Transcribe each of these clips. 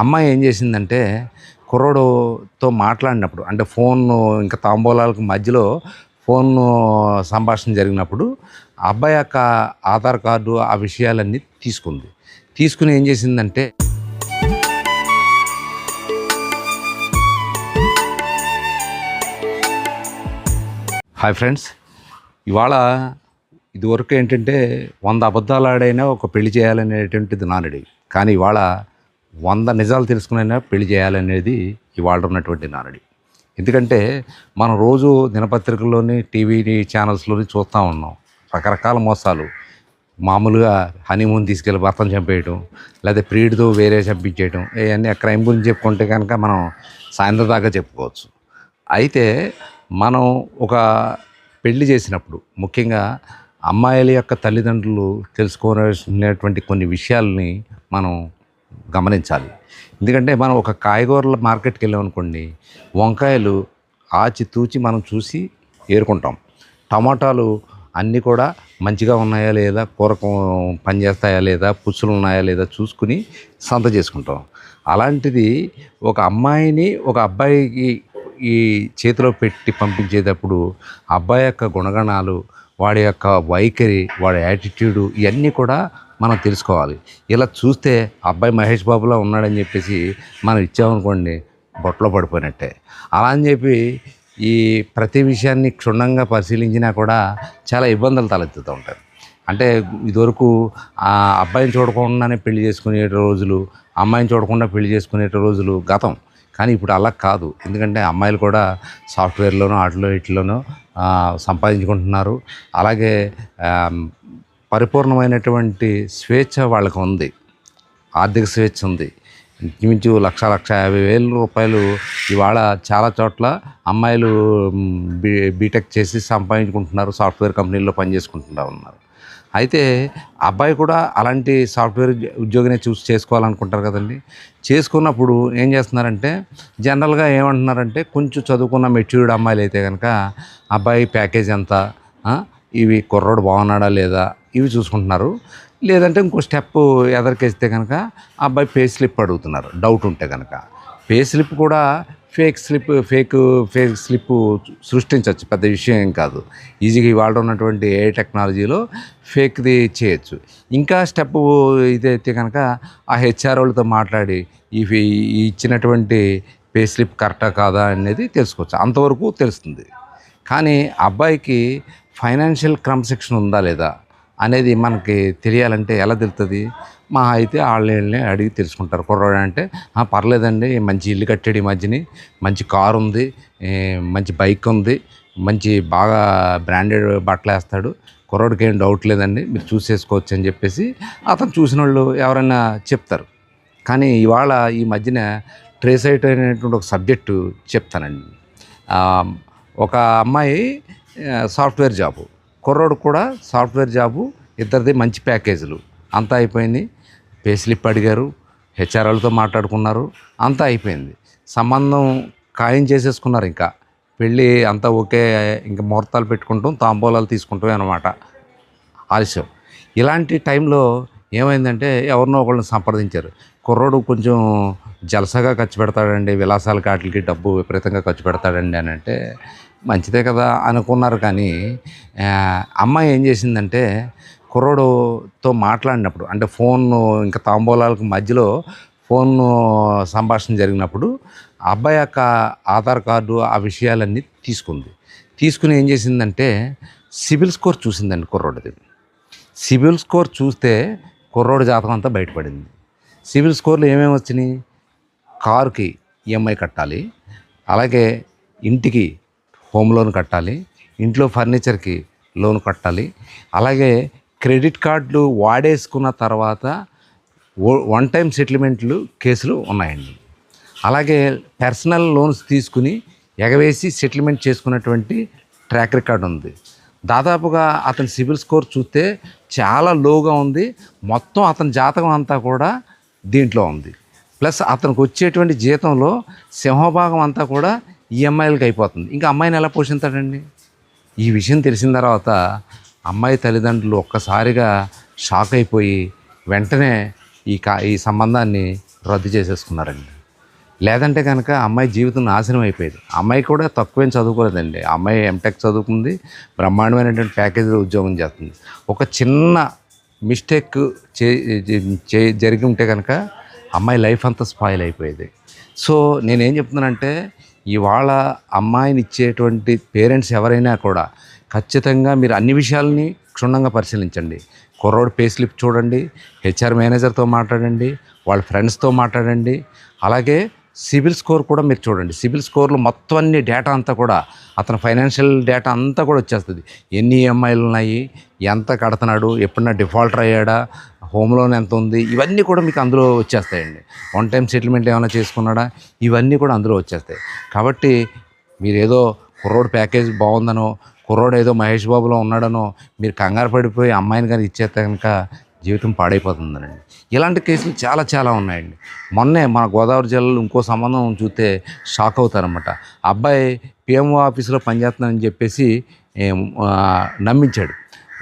అమ్మాయి ఏం చేసిందంటే కుర్రోడుతో మాట్లాడినప్పుడు అంటే ఫోన్ ఇంకా తాంబూలాలకు మధ్యలో ఫోన్ సంభాషణ జరిగినప్పుడు ఆ అబ్బాయి యొక్క ఆధార్ కార్డు ఆ విషయాలన్నీ తీసుకుంది. తీసుకుని ఏం చేసిందంటే హాయ్ ఫ్రెండ్స్ ఇవాళ ఇదివరకు ఏంటంటే వంద అబద్ధాలు ఆడైనా ఒక పెళ్ళి చేయాలనేటువంటిది నానుడి. కానీ ఇవాళ వంద నిజాలు తెలుసుకునైనా పెళ్ళి చేయాలనేది ఇవాళ ఉన్నటువంటి నానుడి ఎందుకంటే మనం రోజు దినపత్రికల్లోని టీవీ ఛానల్స్లోని చూస్తూ ఉన్నాం. రకరకాల మోసాలు. మామూలుగా హనీమూన్ తీసుకెళ్ళి భర్తను చంపేయటం లేదా ప్రియుడితో వేరే చంపించేయటం ఇవన్నీ ఆ క్రైమ్ గురించి చెప్పుకుంటే కనుక మనం సాయంత్రం దాకా చెప్పుకోవచ్చు. అయితే మనం ఒక పెళ్ళి చేసినప్పుడు ముఖ్యంగా అమ్మాయిల యొక్క తల్లిదండ్రులు తెలుసుకోవాల్సినటువంటి కొన్ని విషయాల్ని మనం గమనించాలి. ఎందుకంటే మనం ఒక కాయగూరల మార్కెట్కి వెళ్ళాం అనుకోండి వంకాయలు ఆచితూచి మనం చూసి ఏరుకుంటాం. టమాటాలు అన్నీ కూడా మంచిగా ఉన్నాయా లేదా కూర పనిచేస్తాయా లేదా పుచ్చులు ఉన్నాయా లేదా చూసుకుని సంత చేసుకుంటాం. అలాంటిది ఒక అమ్మాయిని ఒక అబ్బాయికి ఈ చేతిలో పెట్టి పంపించేటప్పుడు అబ్బాయి యొక్క గుణగణాలు వాడి యొక్క వైఖరి వాడి యాటిట్యూడు ఇవన్నీ కూడా మనం తెలుసుకోవాలి. ఇలా చూస్తే అబ్బాయి మహేష్ బాబులా ఉన్నాడని చెప్పేసి మనం ఇచ్చామనుకోండి బొట్టలో పడిపోయినట్టే. అలా అని చెప్పి ఈ ప్రతి విషయాన్ని క్షుణ్ణంగా పరిశీలించినా కూడా చాలా ఇబ్బందులు తలెత్తుతూ ఉంటాయి అంటే ఇదివరకు ఆ అబ్బాయిని చూడకుండానే పెళ్ళి చేసుకునే రోజులు అమ్మాయిని చూడకుండా పెళ్ళి చేసుకునే రోజులు గతం. కానీ ఇప్పుడు అలా కాదు. ఎందుకంటే అమ్మాయిలు కూడా సాఫ్ట్వేర్లోనూ వాటిలో ఇట్లోనూ సంపాదించుకుంటున్నారు. అలాగే పరిపూర్ణమైనటువంటి స్వేచ్ఛ వాళ్ళకు ఉంది. ఆర్థిక స్వేచ్ఛ ఉంది. ఇంచుమించు లక్ష లక్ష యాభై వేల రూపాయలు ఇవాళ చాలా చోట్ల అమ్మాయిలు బీ బీటెక్ చేసి సంపాదించుకుంటున్నారు. సాఫ్ట్వేర్ కంపెనీల్లో పనిచేసుకుంటూ ఉన్నారు. అయితే అబ్బాయి కూడా అలాంటి సాఫ్ట్వేర్ ఉద్యోగినే చూసి చేసుకోవాలనుకుంటారు కదండి. చేసుకున్నప్పుడు ఏం చేస్తున్నారంటే జనరల్గా ఏమంటున్నారంటే కొంచెం చదువుకున్న మెచ్యూర్డ్ అమ్మాయిలు అయితే కనుక అబ్బాయి ప్యాకేజ్ ఎంత? ఇవి కుర్రోడు బాగున్నాడా లేదా? ఇవి చూసుకుంటున్నారు. లేదంటే ఇంకో స్టెప్ ఎదరికేస్తే కనుక అబ్బాయి పే స్లిప్ అడుగుతున్నారు. డౌట్ ఉంటే కనుక పే స్లిప్ కూడా fake slip fake fake slip సృష్టించవచ్చు. పెద్ద విషయం ఏం కాదు. ఈజీగా ఇవాళ ఉన్నటువంటి ఏ టెక్నాలజీలో ఫేక్ది చేయొచ్చు. ఇంకా స్టెప్ ఇదైతే కనుక ఆ హెచ్ఆర్ వాళ్ళతో మాట్లాడి ఇవి ఇచ్చినటువంటి పే స్లిప్ కరెక్టా కాదా అనేది తెలుసుకోవచ్చు. అంతవరకు తెలుస్తుంది. కానీ అబ్బాయికి ఫైనాన్షియల్ క్రమశిక్షణ ఉందా లేదా? అనేది మనకి తెలియాలంటే ఎలా తెలుస్తుంది మా అయితే వాళ్ళని అడిగి తెలుసుకుంటారు. కుర్రాడు అంటే పర్లేదండి మంచి ఇల్లు కట్టాడు ఈ మధ్యని మంచి కారు ఉంది మంచి బైక్ ఉంది మంచి బాగా బ్రాండెడ్ బట్టలు వేస్తాడు కుర్రోడికి ఏం డౌట్ లేదండి మీరు చూసేసుకోవచ్చు అని చెప్పేసి అతను చూసిన వాళ్ళు ఎవరైనా చెప్తారు. కానీ ఇవాళ ఈ మధ్యన ట్రేస్ ట్రేసైట్ అనేటువంటి ఒక సబ్జెక్టు చెప్తానండి. ఒక అమ్మాయి సాఫ్ట్వేర్ జాబు. కుర్రోడు కూడా సాఫ్ట్వేర్ జాబు ఇద్దరిది మంచి ప్యాకేజీలు. అంతా అయిపోయింది. పే స్లిప్ అడిగారు. హెచ్ఆర్ఎల్తో మాట్లాడుకున్నారు. అంతా అయిపోయింది. సంబంధం ఖాయం చేసేసుకున్నారు ఇంకా. పెళ్ళి అంతా ఓకే ఇంకా ముహూర్తాలు పెట్టుకుంటాం తాంబూలాలు తీసుకుంటాం అనమాట ఆలస్యం. ఇలాంటి టైంలో ఏమైందంటే ఎవరినో ఒకళ్ళని సంప్రదించారు. కుర్రోడు కొంచెం జలసగా ఖర్చు పెడతాడండి విలాసాల కాటికి డబ్బు విపరీతంగా ఖర్చు పెడతాడండి అని అంటే మంచిదే కదా అనుకున్నారు కానీ అమ్మాయి ఏం చేసిందంటే కుర్రోడుతో మాట్లాడినప్పుడు అంటే ఫోన్ ఇంకా తాంబూలాలకు మధ్యలో ఫోన్ సంభాషణ జరిగినప్పుడు ఆ అబ్బాయి యొక్క ఆధార్ కార్డు ఆ విషయాలన్నీ తీసుకుంది. తీసుకుని ఏం చేసిందంటే సిబిల్ స్కోర్ చూసిందండి కుర్రోడిది. సిబిల్ స్కోర్ చూస్తే కుర్రోడు జాతకం అంతా బయటపడింది. సిబిల్ స్కోర్లో ఏమేమి వచ్చినాయి? కారుకి ఈఎంఐ కట్టాలి అలాగే ఇంటికి హోమ్ లోన్ కట్టాలి ఇంట్లో ఫర్నిచర్కి లోన్ కట్టాలి. అలాగే క్రెడిట్ కార్డులు వాడేసుకున్న తర్వాత వన్ టైం సెటిల్మెంట్లు కేసులు ఉన్నాయండి. అలాగే పర్సనల్ లోన్స్ తీసుకుని ఎగవేసి సెటిల్మెంట్ చేసుకున్నటువంటి ట్రాక్ రికార్డ్ ఉంది. దాదాపుగా అతని సిబిల్ స్కోర్ చూస్తే చాలా లోగా ఉంది. మొత్తం అతని జాతకం అంతా కూడా దీంట్లో ఉంది. ప్లస్ అతనికి వచ్చేటువంటి జీతంలో సింహభాగం అంతా కూడా ఈఎంఐలకు అయిపోతుంది. ఇంకా అమ్మాయిని ఎలా పోషిస్తాడండి ఈ విషయం తెలిసిన తర్వాత అమ్మాయి తల్లిదండ్రులు ఒక్కసారిగా షాక్ అయిపోయి వెంటనే ఈ కా ఈ సంబంధాన్ని రద్దు చేసేసుకున్నారండి. లేదంటే కనుక అమ్మాయి జీవితం నాశనం అయిపోయేది. అమ్మాయి కూడా తక్కువేం చదువుకోలేదండి. అమ్మాయి ఎంటెక్ చదువుకుంది బ్రహ్మాండమైనటువంటి ప్యాకేజీలో ఉద్యోగం చేస్తుంది. ఒక చిన్న మిస్టేక్ చే చే జరిగి ఉంటే కనుక అమ్మాయి లైఫ్ అంతా స్పాయిల్ అయిపోయేది. సో నేనేం చెప్తున్నానంటే ఇవాళ అమ్మాయిని ఇచ్చేటువంటి పేరెంట్స్ ఎవరైనా కూడా ఖచ్చితంగా మీరు అన్ని విషయాలని క్షుణ్ణంగా పరిశీలించండి. కుర్రోడ్ పే స్లిప్ చూడండి హెచ్ఆర్ మేనేజర్తో మాట్లాడండి వాళ్ళ ఫ్రెండ్స్తో మాట్లాడండి. అలాగే సిబిల్ స్కోర్ కూడా మీరు చూడండి. సిబిల్ స్కోర్లో మొత్తం అన్ని డేటా అంతా కూడా అతను ఫైనాన్షియల్ డేటా అంతా కూడా వచ్చేస్తుంది. ఎన్ని ఈఎంఐలు ఉన్నాయి? ఎంత కడుతున్నాడు? ఎప్పుడన్నా డిఫాల్టర్ అయ్యాడా? హోమ్ లోన్ ఎంత ఉంది? ఇవన్నీ కూడా మీకు అందులో వచ్చేస్తాయండి. వన్ టైం సెటిల్మెంట్ ఏమైనా చేసుకున్నాడా? ఇవన్నీ కూడా అందులో వచ్చేస్తాయి. కాబట్టి మీరు ఏదో కుర్రోడ్ ప్యాకేజ్ బాగుందనో కుర్రోడు ఏదో మహేష్ బాబులో ఉన్నాడనో మీరు కంగారు పడిపోయి అమ్మాయిని కానీ ఇచ్చేస్తే కనుక జీవితం పాడైపోతుందనండి. ఇలాంటి కేసులు చాలా చాలా ఉన్నాయండి. మొన్నే మన గోదావరి జిల్లాలో ఇంకో సంబంధం చూస్తే షాక్ అవుతారనమాట అబ్బాయి పిఎంఓ ఆఫీసులో పనిచేస్తున్నానని చెప్పేసి నమ్మించాడు.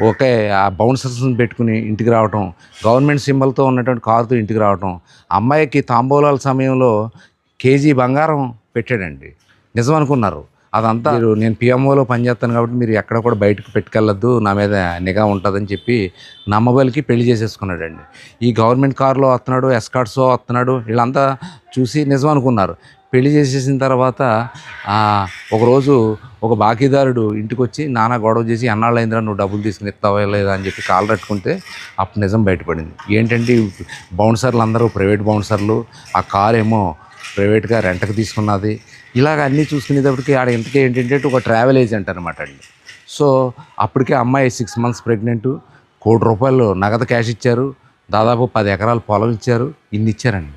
ఓకే ఆ బౌన్సర్స్ని పెట్టుకుని ఇంటికి రావటం గవర్నమెంట్ సింబల్తో ఉన్నటువంటి కారుతో ఇంటికి రావటం అమ్మాయికి తాంబూలాల సమయంలో కేజీ బంగారం పెట్టాడండి. నిజం అనుకున్నారు అదంతా మీరు నేను పిఎంఓలో పనిచేస్తాను కాబట్టి మీరు ఎక్కడ కూడా బయటకు పెట్టుకెళ్ళొద్దు నా మీద నిఘా ఉంటుందని చెప్పి నమ్మబలికి పెళ్ళి చేసేసుకున్నాడండి. ఈ గవర్నమెంట్ కారులో వస్తున్నాడు ఎస్కార్ట్స్లో వస్తున్నాడు వీళ్ళంతా చూసి నిజం అనుకున్నారు. పెళ్ళి చేసేసిన తర్వాత ఒకరోజు ఒక బాకీదారుడు ఇంటికి వచ్చి నానా గొడవ చేసి అన్నాళ్ళైందిరా నువ్వు డబ్బులు తీసుకుని ఇస్తావా లేదా? అని చెప్పి కాలు పట్టుకుంటే అప్పుడు నిజం బయటపడింది. ఏంటంటే బౌన్సర్లు అందరూ ప్రైవేట్ బౌన్సర్లు ఆ కారు ఏమో ప్రైవేట్గా రెంట్కి తీసుకున్నది. ఇలాగ అన్నీ చూసుకునేటప్పటికి ఆడ ఇంతకీ ఏంటంటే ఒక ట్రావెల్ ఏజెంట్ అనమాట అండి. సో అప్పటికే అమ్మాయి సిక్స్ మంత్స్ ప్రెగ్నెంట్. కోటి రూపాయలు నగదు క్యాష్ ఇచ్చారు. దాదాపు పది ఎకరాలు పొలం ఇచ్చారు. ఇన్ని ఇచ్చారండి.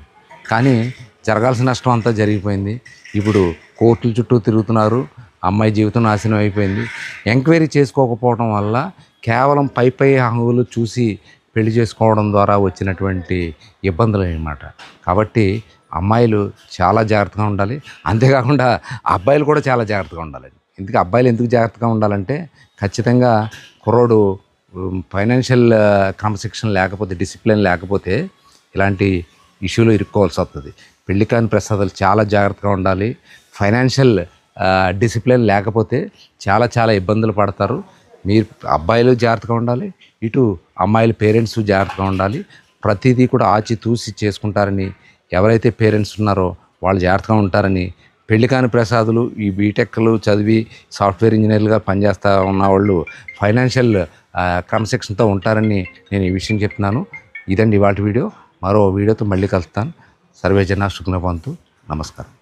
కానీ జరగాల్సిన నష్టం అంతా జరిగిపోయింది. ఇప్పుడు కోర్టుల చుట్టూ తిరుగుతున్నారు. అమ్మాయి జీవితం నాశనం అయిపోయింది. ఎంక్వైరీ చేసుకోకపోవడం వల్ల కేవలం పై పై హంగులు చూసి పెళ్ళి చేసుకోవడం ద్వారా వచ్చినటువంటి ఇబ్బందులు అనమాట కాబట్టి అమ్మాయిలు చాలా జాగ్రత్తగా ఉండాలి. అంతేకాకుండా అబ్బాయిలు కూడా చాలా జాగ్రత్తగా ఉండాలి. ఎందుకు అబ్బాయిలు ఎందుకు జాగ్రత్తగా ఉండాలంటే ఖచ్చితంగా కుర్రోడు ఫైనాన్షియల్ క్రమశిక్షణ లేకపోతే డిసిప్లిన్ లేకపోతే ఇలాంటి ఇష్యూలో ఇరుక్కోవాల్సి వస్తుంది పెళ్ళి కాని ప్రసాదాలు చాలా జాగ్రత్తగా ఉండాలి. ఫైనాన్షియల్ డిసిప్లిన్ లేకపోతే చాలా చాలా ఇబ్బందులు పడతారు. మీరు అబ్బాయిలు జాగ్రత్తగా ఉండాలి. ఇటు అమ్మాయిల పేరెంట్స్ జాగ్రత్తగా ఉండాలి. ప్రతిదీ కూడా ఆచి తూసి చేసుకుంటారని ఎవరైతే పేరెంట్స్ ఉన్నారో వాళ్ళు జాగ్రత్తగా ఉంటారని పెళ్ళి కాని ప్రసాదులు ఈ బీటెక్లు చదివి సాఫ్ట్వేర్ ఇంజనీర్లుగా పనిచేస్తూ ఉన్న వాళ్ళు ఫైనాన్షియల్ క్రమశిక్షణతో ఉంటారని నేను ఈ విషయం చెప్తున్నాను. ఇదండి ఇవాటి వీడియో. మరో వీడియోతో మళ్ళీ కలుస్తాను. సర్వేజన శుక్నబంతు నమస్కారం.